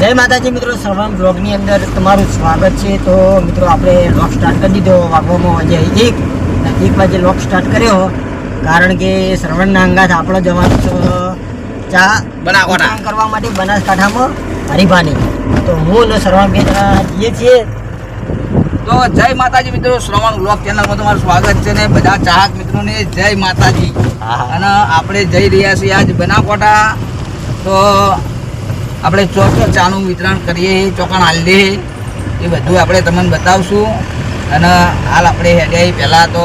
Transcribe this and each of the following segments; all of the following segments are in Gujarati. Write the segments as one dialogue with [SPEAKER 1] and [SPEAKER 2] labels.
[SPEAKER 1] જય માતાજી મિત્રો શ્રવણ બ્લોગની અંદર તમારું સ્વાગત છે. તો મિત્રો આપણે લોક સ્ટાર્ટ કરી દીધો. વાગવામાં જે એક એક વાગે લોક સ્ટાર્ટ કર્યો. કારણ કે શ્રવણના અંગાથ આપણો જવાનું છે ચા. વિતરણ કરવા માટે બનાસકાંઠામાં હરિભાની. તો હું અને શ્રવણ બે જઈએ છીએ.
[SPEAKER 2] તો જય માતાજી મિત્રો શ્રવણ બ્લોગ ચેનલમાં તમારું સ્વાગત છે ને બધા ચાહક મિત્રોને જય માતાજી. અને આપણે જઈ રહ્યા છીએ આજ બનાસકાંઠા તો આપણે ચોક ચાનું વિતરણ કરીએ ચોકણ હાલીએ એ બધું આપણે તમને બતાવશું. અને હાલ આપણે હેડ્યા પહેલાં તો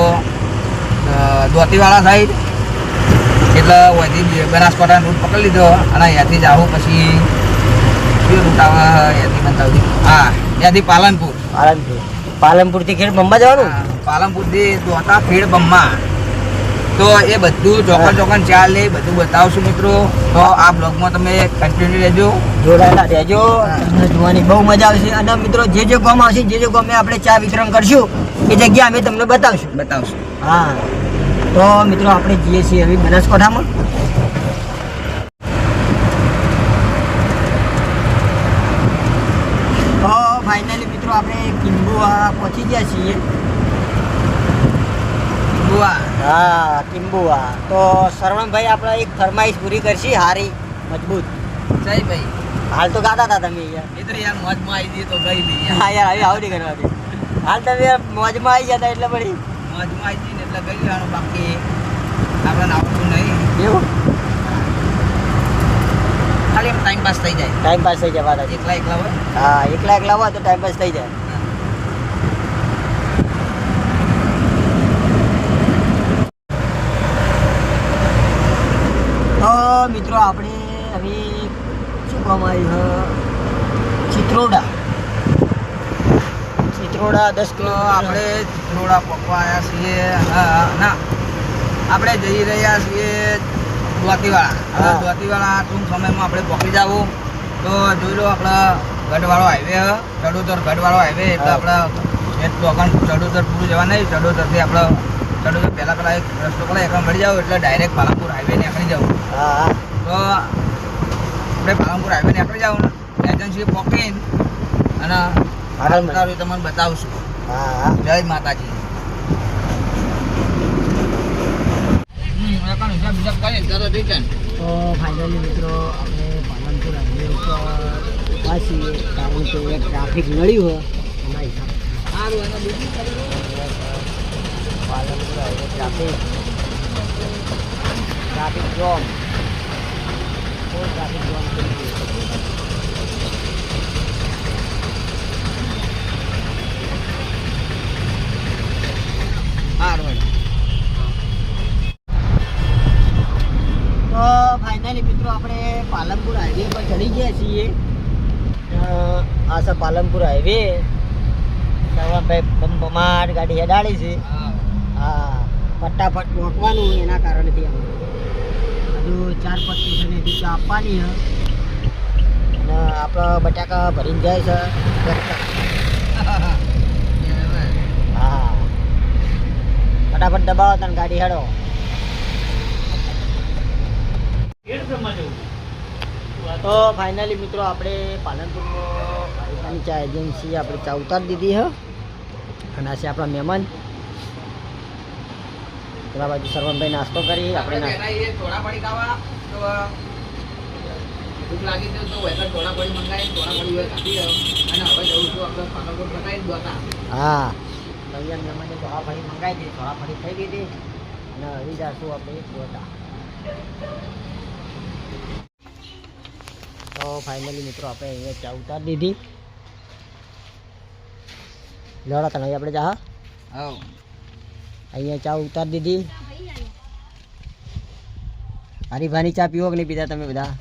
[SPEAKER 2] દોતીવાળા સાઈડ. એટલે અહીંથી બનાસકાંઠાનો રૂટ પકડી લીધો અને ત્યાંથી જ આવું પછી કયો રૂટ આવે? ત્યાંથી બતાવતી હા ત્યાંથી પાલનપુર.
[SPEAKER 1] પાલનપુર. પાલનપુરથી ખેડ બંબા જવાનું?
[SPEAKER 2] પાલનપુરથી દોતા ફીડ બમ્મા તો એ બધું ચોકન ચોકન ચાલે બધું બતાવશું મિત્રો. તો આ બ્લોગમાં તમે કન્ટિન્યુ રહેજો
[SPEAKER 1] જોડાયેલા રહેજો. જોવાની બહુ મજા આવશે. અને મિત્રો જે જે ગામ આવશે જે જે ગામે આપણે ચા વિતરણ કરશું એ જગ્યા અમે તમને બતાવશું.
[SPEAKER 2] બતાવશું.
[SPEAKER 1] હા. તો મિત્રો આપણે જઈએ છીએ હવે બનાસકાંઠામાં. ફાઇનલી મિત્રો આપણે કિંબુઆ પહોંચી ગયા છીએ.
[SPEAKER 2] ગોવા
[SPEAKER 1] હા કિંબુઆ તો શ્રવણભાઈ આપણે એક ફરમાઈશ પૂરી કરશી હારી મજબૂત.
[SPEAKER 2] જય ભાઈ.
[SPEAKER 1] હાલ તો ગાતા હતા તમે યાર.
[SPEAKER 2] એ તો યાર મોજમાં આવી જઈએ તો ગઈ નહીં
[SPEAKER 1] હા યાર આવી આવડી કરવાથી કરવા દે હાલ તમે મોજમાં આવી જતા એટલે પડી.
[SPEAKER 2] મોજમાં આવી જઈને એટલે ગઈ જવાનું બાકી. આપણને આવડતું નહીં.
[SPEAKER 1] એવું?
[SPEAKER 2] ખાલી એમ ટાઈમ પાસ થઈ જાય.
[SPEAKER 1] ટાઈમ પાસ થઈ જાય
[SPEAKER 2] એકલા એકલા હોય?
[SPEAKER 1] હા એકલા એકલા હોય તો ટાઈમ પાસ થઈ જાય તો મિત્રો આપણે હવે શું કહેવાય ચિત્રોડા. ચિત્રોડા દસ કિલો
[SPEAKER 2] આપણે ચિત્રોડા પકવા આવ્યા છીએ. ના. આપણે જઈ રહ્યા છીએ દ્વાતીવાળા દ્વાતીવાળા ટૂંક સમયમાં આપણે પહોંચી જાવ તો જોઈ લો આપણે ગઢવાળો હાઈવે. ચડોતર ગઢવાળો હાઈવે એટલે આપણા ચડોતર પૂરું જવા નહીં ચડોતરથી આપણે ચડોતર પહેલાં પહેલાં એક રસ્તો પહેલાં એકમ મળી જાવ એટલે ડાયરેક્ટ પાલનપુર હાઈવે ને આખરી
[SPEAKER 1] હા હા.
[SPEAKER 2] તો આપણે પાલનપુર હાઈવે નીકળી જાવ ને એજન્સી પકડીને અને. તમને બતાવશું.
[SPEAKER 1] હા હા.
[SPEAKER 2] જય માતાજી.
[SPEAKER 1] તો ફાઇનલી મિત્રો આપણે પાલનપુર હાઈવે ઉપર ઊભા છીએ કારણ કે ટ્રાફિક નડ્યું હોય એના હિસાબે. Palanpur highway traffic traffic jam full traffic jam થઈ તો ફાઇનલી મિત્રો આપણે પાલનપુર હાઈવે પર ચડી ગયા છીએ આ પાલનપુર હાઈવે ભાઈ બમાટ ગાડી હેડાડી છે. ફટાફટ પહોંચવાનું એના કારણથી હજુ ચાર પાંચ દિવસની ટીકા આપવાની છે. અને આપણો બટાકા ભરીને જાય છે. હા ફટાફટ દબાવો તને ગાડી હેડો. તો ફાઇનલી મિત્રો આપણે પાલનપુરમાં ચા એજન્સી આપણે ચા ઉતારી દીધી છે. અને છે આપણા મહેમાન. પેલા બાજુ સરવણભાઈ નાસ્તો કરી આપણે
[SPEAKER 2] થોડા પડી ખાવા તો ભૂખ લાગી તો વેધર થોડા પડી મંગાવી થોડા પડી હોય કાપી અને હવે જવું છું આપણે પાલનપુર બતાવી દોતા
[SPEAKER 1] હા. નવ્યાન મહેમાને થોડા ફરી મંગાવી દીધી થોડા ફરી થઈ દીધી અને હરી જાશું આપણે ગોતા તો. ફાઇનલી મિત્રો આપણે અહીંયા ચા ઉતારી દીધી. લડો તને આપણે જા
[SPEAKER 2] હા?
[SPEAKER 1] અહીંયા ચા ઉતારી દીધી. હરીભાની ચા પીવો કે નહીં પીતા તમે બધા?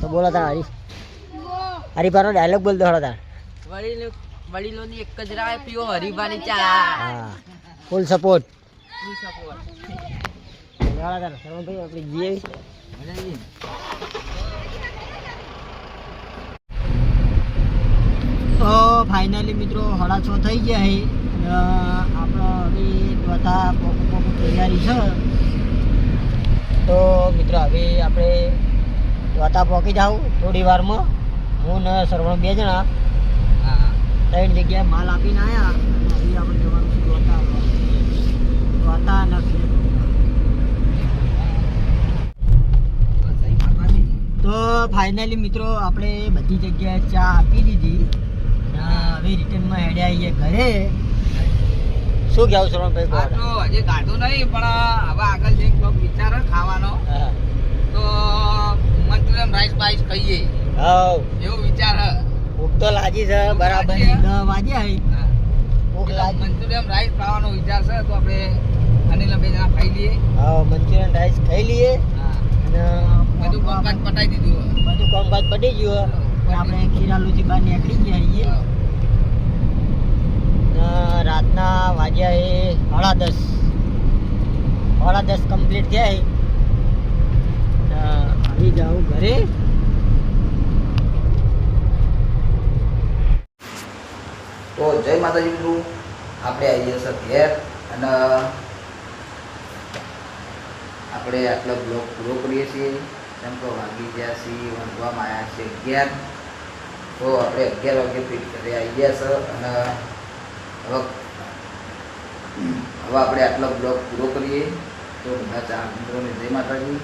[SPEAKER 1] તો બોલો તા હરી. હરીભાનો ડાયલોગ બોલ દો હળો તા
[SPEAKER 2] વડીલો વડીલોની એક જ રાહ પીવો હરીફાની ચા.
[SPEAKER 1] હા. ફૂલ સપોર્ટ લડો તાર સરવણભાઈ આપણે જઈએ. તો ફાઇનલી મિત્રો હળા છો થઈ ગયા છે આપણો હવે બધા પોકું પોકું તૈયારી છે તો મિત્રો હવે આપણે વાતા પહોંચી જાઉં થોડી વારમાં. હું ને સરવણ બે જણા.
[SPEAKER 2] હા
[SPEAKER 1] ત્રણ જગ્યાએ માલ આપીને આવ્યા હવે આપણે જવાનું છે નથી
[SPEAKER 2] તો
[SPEAKER 1] ફાઇનલી મિત્રો આપણે બધી જગ્યાએ ચા આપી દીધી. હવે રિટર્નમાં હેડે આવીએ ઘરે. શું કહેવું સરવણભાઈ
[SPEAKER 2] આ તો હજી કાઢું નહીં પણ હવે આગળ જે કોઈ વિચાર ખાવાનો. તો મંચુરિયન રાઈસ બાઈસ ખાઈએ.
[SPEAKER 1] હા
[SPEAKER 2] એવો વિચાર હે.
[SPEAKER 1] ભૂખ તો લાગી છે બરાબર હઈ
[SPEAKER 2] હા.
[SPEAKER 1] ભૂખ લાગી.
[SPEAKER 2] મંચુરિયન રાઈસ ખાવાનો વિચાર છે તો આપણે અનિલ બે જણા ખાઈ લઈએ.
[SPEAKER 1] હા મંચુરિયન રાઈસ ખાઈ લઈએ. અને
[SPEAKER 2] બધું કામકાજ પટાઈ દીધું
[SPEAKER 1] બધું કામકાજ પટી ગયું અને આપણે ખીરાલુથી બહાર નીકળી ગયા રાતના વાગ્યા એ સાડા દસ. સાડા દસ કમ્પ્લીટ થયા આવી જાઉં ઘરે.
[SPEAKER 2] તો જય માતાજી મિત્રો. આપણે આવીએ સર ઘેર અને આપણે આટલો બ્લોક પૂરો કરીએ છીએ. જેમ કે વાગી ગયા છીએ, વાંધવામાં આવ્યા છે અગિયાર તો આપણે અગિયાર વાગે ફિટ કરી આવી ગયા છે અને હવે હવે આપણે આટલો બ્લોક પૂરો કરીએ. તો બધા ચાર મિત્રોને જય માતાજી.